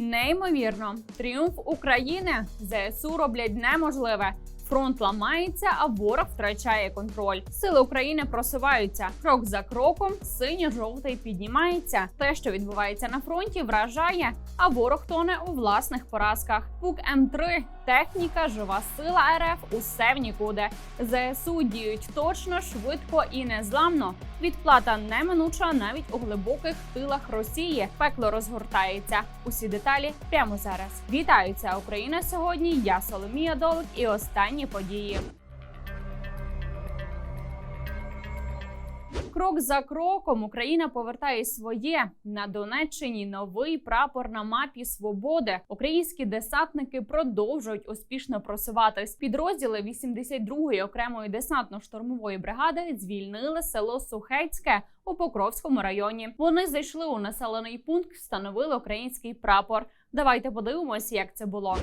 Неймовірно, тріумф України ЗСУ роблять неможливе. Фронт ламається, а ворог втрачає контроль. Сили України просуваються крок за кроком. Синьо-жовтий піднімається. Те, що відбувається на фронті, вражає, а ворог тоне у власних поразках. Пук М3 техніка, жива сила РФ усе в нікуди. ЗСУ діють точно, швидко і незламно. Відплата неминуча навіть у глибоких тилах Росії. Пекло розгортається. Усі деталі прямо зараз. Вітаються Україна сьогодні. Я Соломія Долик і останні події. Крок за кроком Україна повертає своє на Донеччині. Новий прапор на мапі свободи. Українські десантники продовжують успішно просуватись. Підрозділи 82-ї окремої десантно-штурмової бригади звільнили село Сухецьке у Покровському районі. Вони зайшли у населений пункт, встановили український прапор. Давайте подивимось, як це було.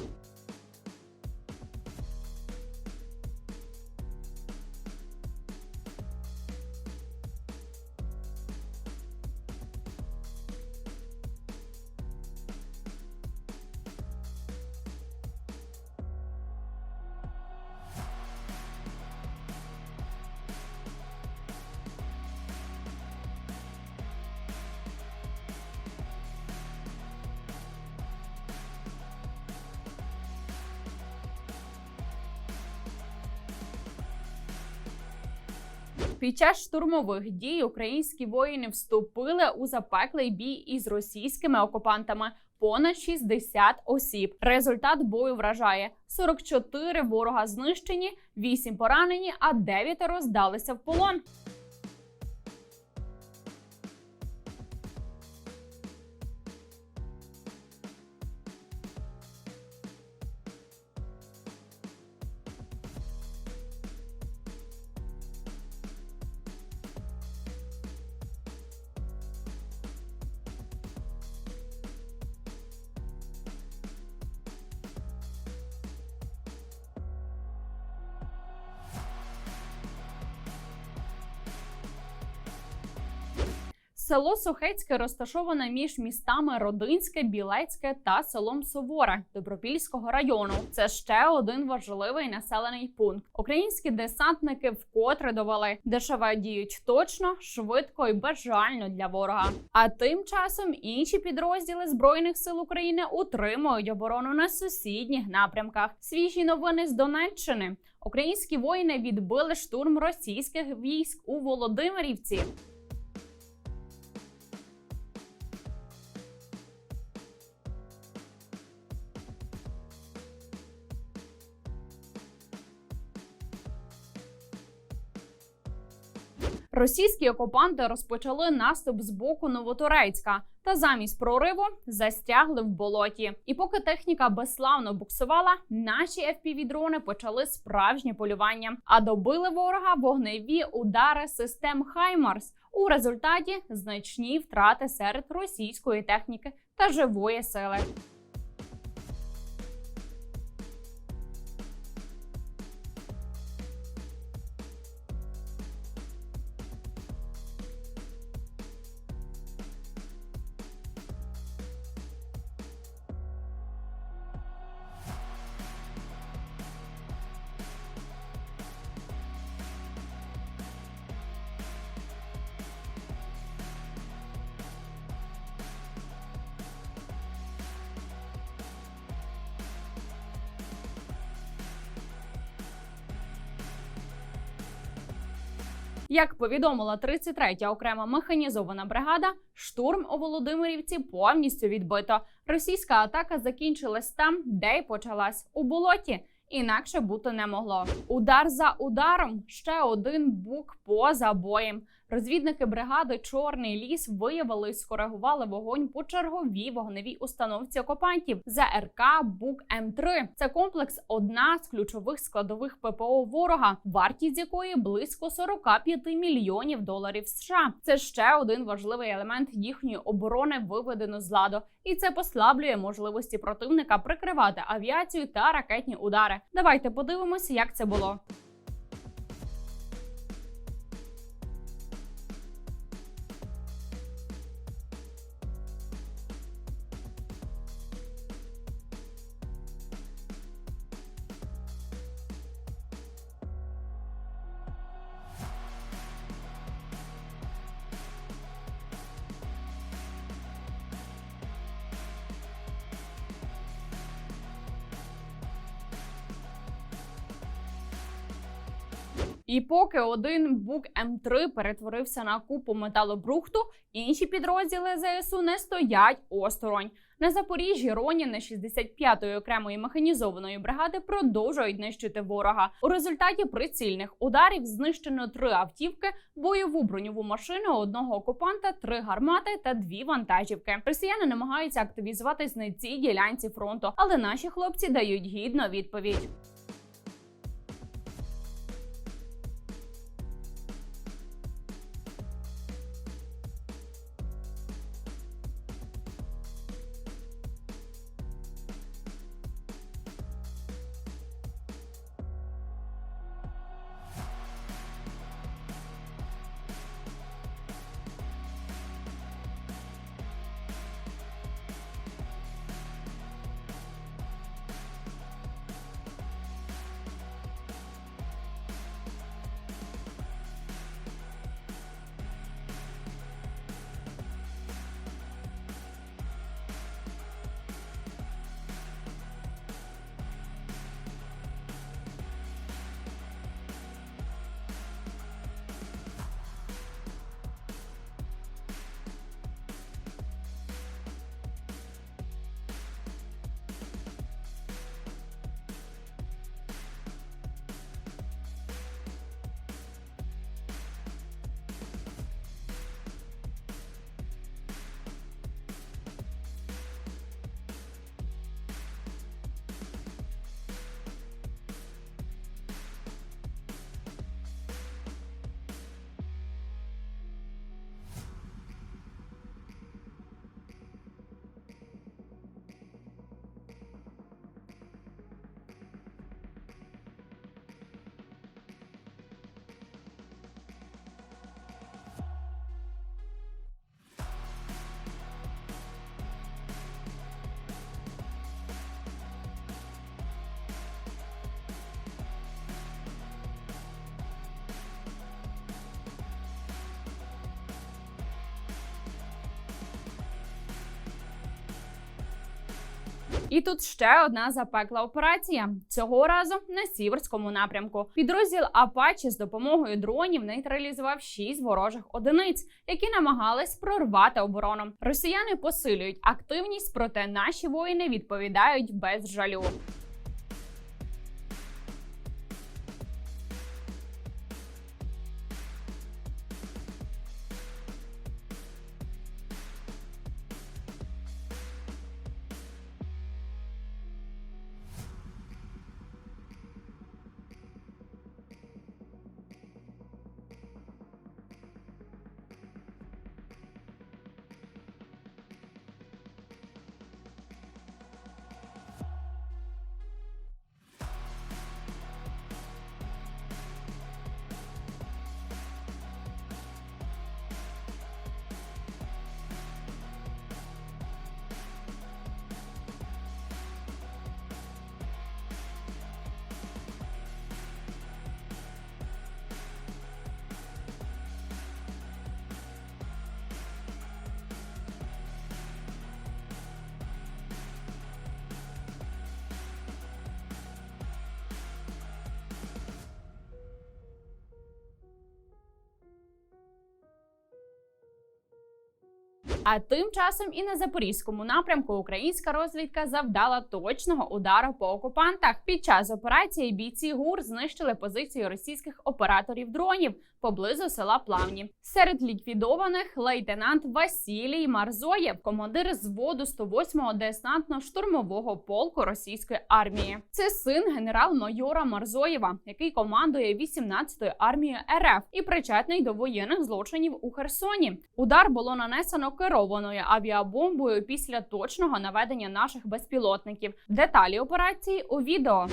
Під час штурмових дій українські воїни вступили у запеклий бій із російськими окупантами. Понад 60 осіб. Результат бою вражає: 44 ворога знищені, 8 поранені, а 9 роздалися в полон. Село Сухецьке розташоване між містами Родинське, Білецьке та селом Суворе Добропільського району. Це ще один важливий населений пункт. Українські десантники вкотре довели, ДШВ діють точно, швидко і безжально для ворога. А тим часом інші підрозділи збройних сил України утримують оборону на сусідніх напрямках. Свіжі новини з Донеччини. Українські воїни відбили штурм російських військ у Володимирівці. Російські окупанти розпочали наступ з боку Новоторецька та замість прориву застягли в болоті. І поки техніка безславно буксувала, наші FPV-дрони почали справжнє полювання, а добили ворога вогневі удари систем Хаймарс. У результаті значні втрати серед російської техніки та живої сили. Як повідомила 33-я окрема механізована бригада, штурм у Володимирівці повністю відбито. Російська атака закінчилась там, де й почалась у болоті. Інакше бути не могло. Удар за ударом ще один бук поза боєм. Розвідники бригади Чорний ліс виявили і скоригували вогонь по черговій вогневій установці окупантів ЗРК Бук М3. Це комплекс одна з ключових складових ППО ворога, вартість якої близько 45 мільйонів доларів США. Це ще один важливий елемент їхньої оборони, виведено з ладу, і це послаблює можливості противника прикривати авіацію та ракетні удари. Давайте подивимося, як це було. І поки один бук М3 перетворився на купу металобрухту, інші підрозділи ЗСУ не стоять осторонь. На Запоріжжі Роніни 65-ї окремої механізованої бригади продовжують нищити ворога. У результаті прицільних ударів знищено три автівки, бойову броньову машину, одного окупанта, три гармати та дві вантажівки. Росіяни намагаються активізуватись на цій ділянці фронту, але наші хлопці дають гідну відповідь. І тут ще одна запекла операція цього разу на сіверському напрямку. Підрозділ Апачі з допомогою дронів нейтралізував шість ворожих одиниць, які намагались прорвати оборону. Росіяни посилюють активність, проте наші воїни відповідають без жалю. А тим часом і на запорізькому напрямку українська розвідка завдала точного удару по окупантах. Під час операції бійці ГУР знищили позиції російських операторів дронів поблизу села Плавні. Серед ліквідованих лейтенант Василій Марзоєв, командир зводу 108-го десантно-штурмового полку російської армії. Це син генерал-майора Марзоєва, який командує 18-ю армією РФ і причетний до воєнних злочинів у Херсоні. Удар було нанесено керованою авіабомбою після точного наведення наших безпілотників. Деталі операції у відео.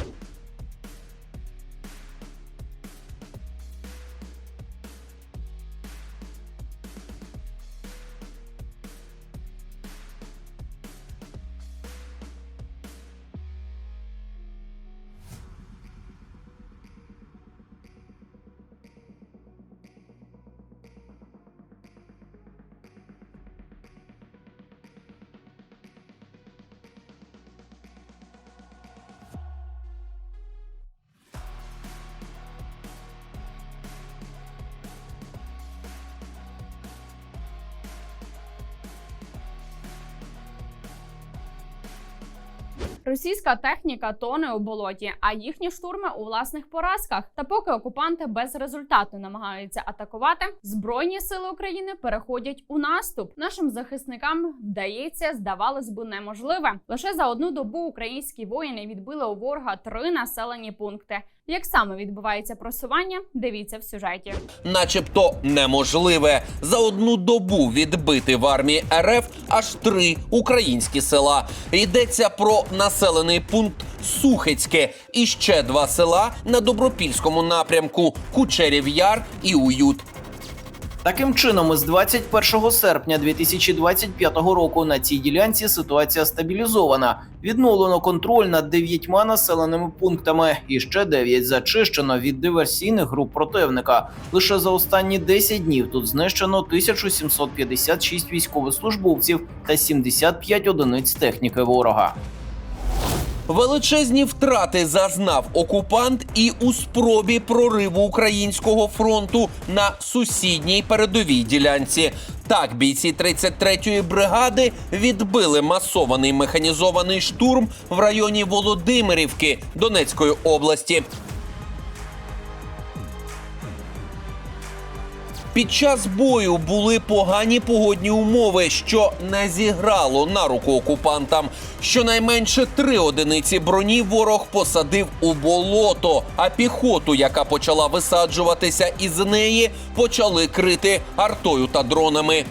Російська техніка тоне у болоті, а їхні штурми у власних поразках. Та поки окупанти без результату намагаються атакувати, збройні сили України переходять у наступ. Нашим захисникам вдається, здавалось би, неможливе. Лише за одну добу українські воїни відбили у ворога три населені пункти. Як саме відбувається просування? Дивіться в сюжеті. начебто неможливе за одну добу відбити в армії РФ аж три українські села. Йдеться про населений пункт Сухецьке і ще два села на добропільському напрямку Кучерів Яр і Уют. Таким чином, із 21 серпня 2025 року на цій ділянці ситуація стабілізована. Відновлено контроль над дев'ятьма населеними пунктами, і ще дев'ять зачищено від диверсійних груп противника. Лише за останні 10 днів тут знищено 1756 військовослужбовців та 75 одиниць техніки ворога. Величезні втрати зазнав окупант і у спробі прориву українського фронту на сусідній передовій ділянці. Так, бійці 33-ї бригади відбили масований механізований штурм в районі Володимирівки Донецької області. Під час бою були погані погодні умови, що не зіграло на руку окупантам. Щонайменше три одиниці броні ворог посадив у болото, а піхоту, яка почала висаджуватися із неї, почали крити артою та дронами.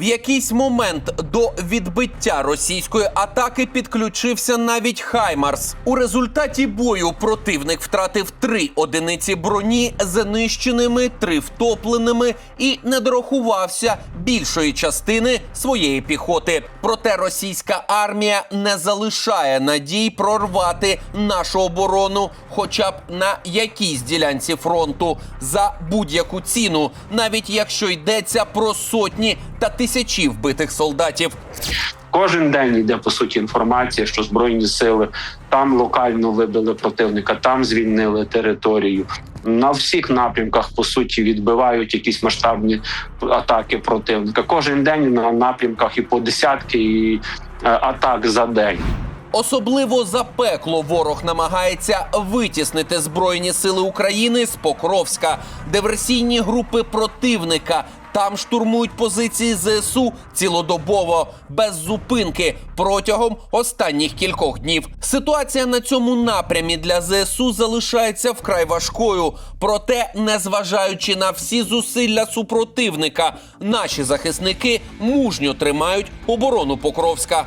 В якийсь момент до відбиття російської атаки підключився навіть Хаймарс. У результаті бою противник втратив три одиниці броні, знищеними, три втопленими і не дорахувався більшої частини своєї піхоти. Проте російська армія не залишає надій прорвати нашу оборону, хоча б на якійсь ділянці фронту за будь-яку ціну, навіть якщо йдеться про сотні та тисячі вбитих солдатів. Кожен день йде по суті інформація, що збройні сили там локально вибили противника, там звільнили територію. На всіх напрямках по суті відбивають якісь масштабні атаки противника. Кожен день на напрямках і по десятки і, е, атак за день. Особливо запекло ворог намагається витіснити збройні сили України з Покровська, диверсійні групи противника. Там штурмують позиції ЗСУ цілодобово без зупинки протягом останніх кількох днів. Ситуація на цьому напрямі для ЗСУ залишається вкрай важкою. Проте, незважаючи на всі зусилля супротивника, наші захисники мужньо тримають оборону Покровська.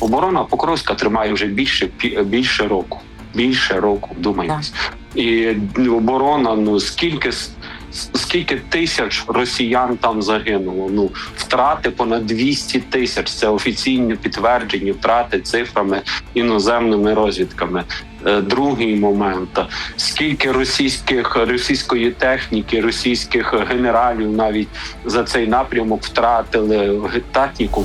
Оборона Покровська тримає вже більше більше року. Більше року, думаєтесь. І оборона, ну скільки скільки тисяч росіян там загинуло? Ну втрати понад 200 тисяч. Це офіційні підтверджені втрати цифрами іноземними розвідками. Е, Другий момент: скільки російських російської техніки, російських генералів навіть за цей напрямок втратили техніку.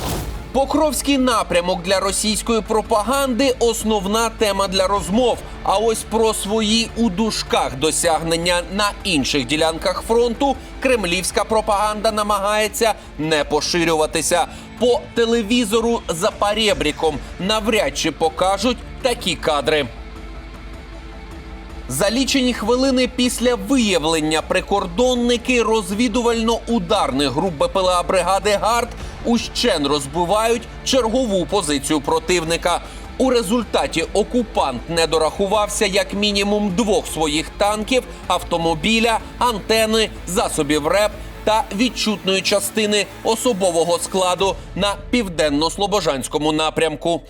Покровський напрямок для російської пропаганди основна тема для розмов. А ось про свої у дужках досягнення на інших ділянках фронту кремлівська пропаганда намагається не поширюватися. По телевізору за парєбріком навряд чи покажуть такі кадри. За лічені хвилини після виявлення прикордонники розвідувально-ударних груп БПЛА бригади ГАРД ущен розбивають чергову позицію противника. У результаті окупант не дорахувався як мінімум двох своїх танків, автомобіля, антени, засобів РЕП та відчутної частини особового складу на південно-слобожанському напрямку.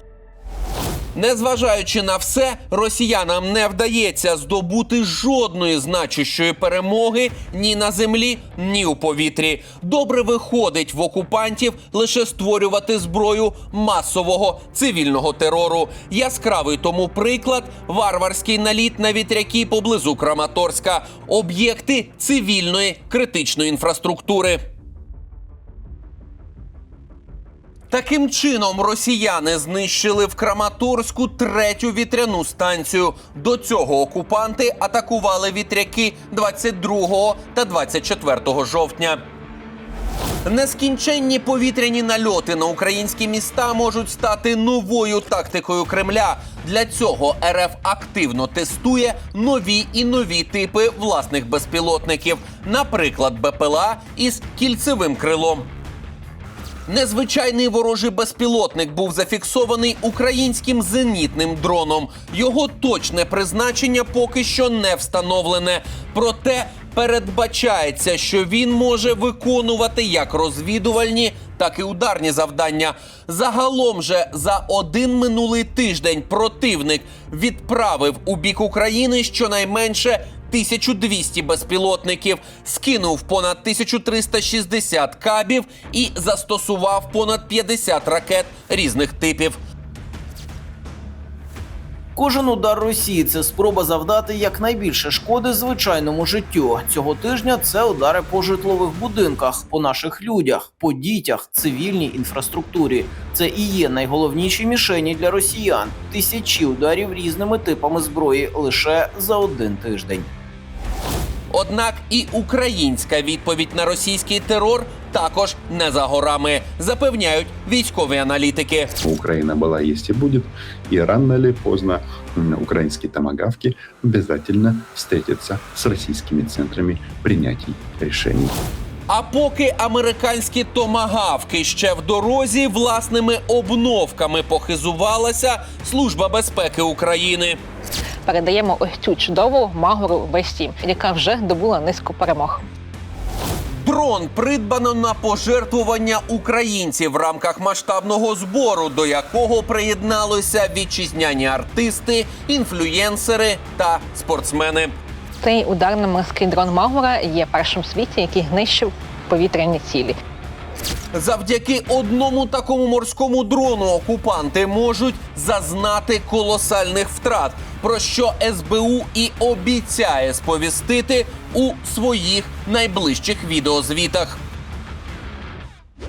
Незважаючи на все, росіянам не вдається здобути жодної значущої перемоги ні на землі, ні у повітрі. Добре виходить в окупантів лише створювати зброю масового цивільного терору. Яскравий тому приклад варварський наліт на вітряки поблизу Краматорська, об'єкти цивільної критичної інфраструктури. Таким чином росіяни знищили в Краматорську третю вітряну станцію. До цього окупанти атакували вітряки 22 та 24 жовтня. Нескінченні повітряні нальоти на українські міста можуть стати новою тактикою Кремля. Для цього РФ активно тестує нові і нові типи власних безпілотників, наприклад, БПЛА із кільцевим крилом. Незвичайний ворожий безпілотник був зафіксований українським зенітним дроном. Його точне призначення поки що не встановлене. Проте передбачається, що він може виконувати як розвідувальні, так і ударні завдання. Загалом же за один минулий тиждень противник відправив у бік України щонайменше 1200 безпілотників, скинув понад 1360 кабів і застосував понад 50 ракет різних типів. Кожен удар Росії це спроба завдати якнайбільше шкоди звичайному життю. Цього тижня це удари по житлових будинках, по наших людях, по дітях, цивільній інфраструктурі. Це і є найголовніші мішені для росіян. Тисячі ударів різними типами зброї лише за один тиждень. Однак і українська відповідь на російський терор також не за горами, запевняють військові аналітики. Украина была, есть и будет. И рано или поздно м, украинские томагавки обязательно встретятся с российскими центрами принятий решений. А поки американські томагавки ще в дорозі, власними обновками похизувалася Служба безпеки України. Передаємо ось цю чудову магору Б-7, яка вже добула низку перемог. Дрон придбано на пожертвування українців в рамках масштабного збору, до якого приєдналися вітчизняні артисти, інфлюєнсери та спортсмени. Цей ударно-морський дрон Магора є першим в світі, який знищив повітряні цілі. Завдяки одному такому морському дрону окупанти можуть зазнати колосальних втрат, про що СБУ і обіцяє сповістити у своїх найближчих відеозвітах.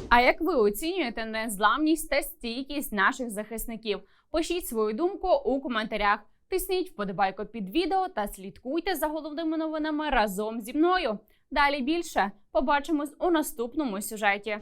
А як ви оцінюєте незламність та стійкість наших захисників? Пишіть свою думку у коментарях. Тисніть вподобайку під відео та слідкуйте за головними новинами разом зі мною. Далі більше побачимось у наступному сюжеті.